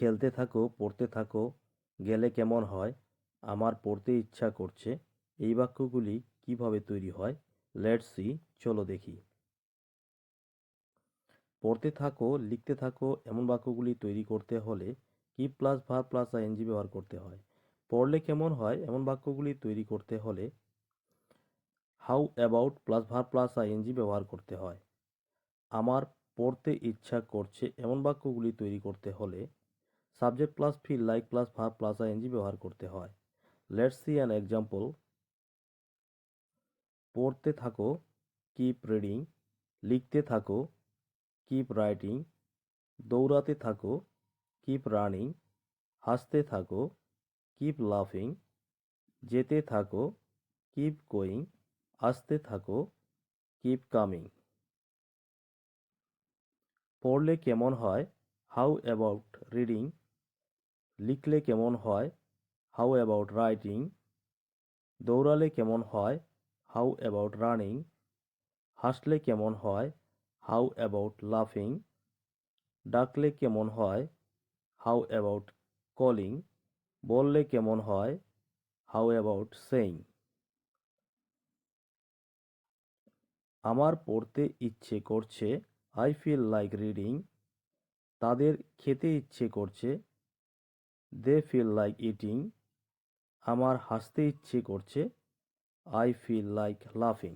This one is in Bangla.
খেলতে থাকো, পড়তে থাকো, গেলে কেমন হয়? আমার পড়তে ইচ্ছা করছে। এই বাক্যগুলি কীভাবে তৈরি হয়? লেটস সি চলো দেখি। পড়তে থাকো, লিখতে থাকো, এমন বাক্যগুলি তৈরি করতে হলে কি plus verb plus I ING ব্যবহার করতে হয়? পড়লে কেমন হয়? এমন বাক্যগুলি তৈরি করতে হলে how about plus verb plus I ING ব্যবহার করতে হয়। আমার পড়তে ইচ্ছা করছে এমন বাক্যগুলি তৈরি করতে হলে subject plus feel like plus verb plus ING ব্যবহার করতে হয়। লেটস সি অ্যান এক্সাম্পল পড়তে থাকো কিপ রিডিং লিখতে থাকো কিপ রাইটিং দৌড়াতে থাকো কিপ রানিং হাসতে থাকো কিপ লাফিং যেতে থাকো কিপ গোয়িং আসতে থাকো কিপ কামিং পড়লে কেমন হয়? হাউ অ্যাবাউট রিডিং লিখলে কেমন হয়? হাউ অ্যাবাউট রাইটিং দৌড়ালে কেমন হয়? হাউ অ্যাবাউট রানিং হাসলে কেমন হয়? হাউ অ্যাবাউট লাফিং ডাকলে কেমন হয়? হাউ অ্যাবাউট কলিং বললে কেমন হয়? হাউ অ্যাবাউট সেইং আমার পড়তে ইচ্ছে করছে আই ফিল লাইক রিডিং তাদের খেতে ইচ্ছে করছে দে ফিল লাইক ইটিং আমার হাসতে ইচ্ছে করছে। আই ফিল লাইক লাফিং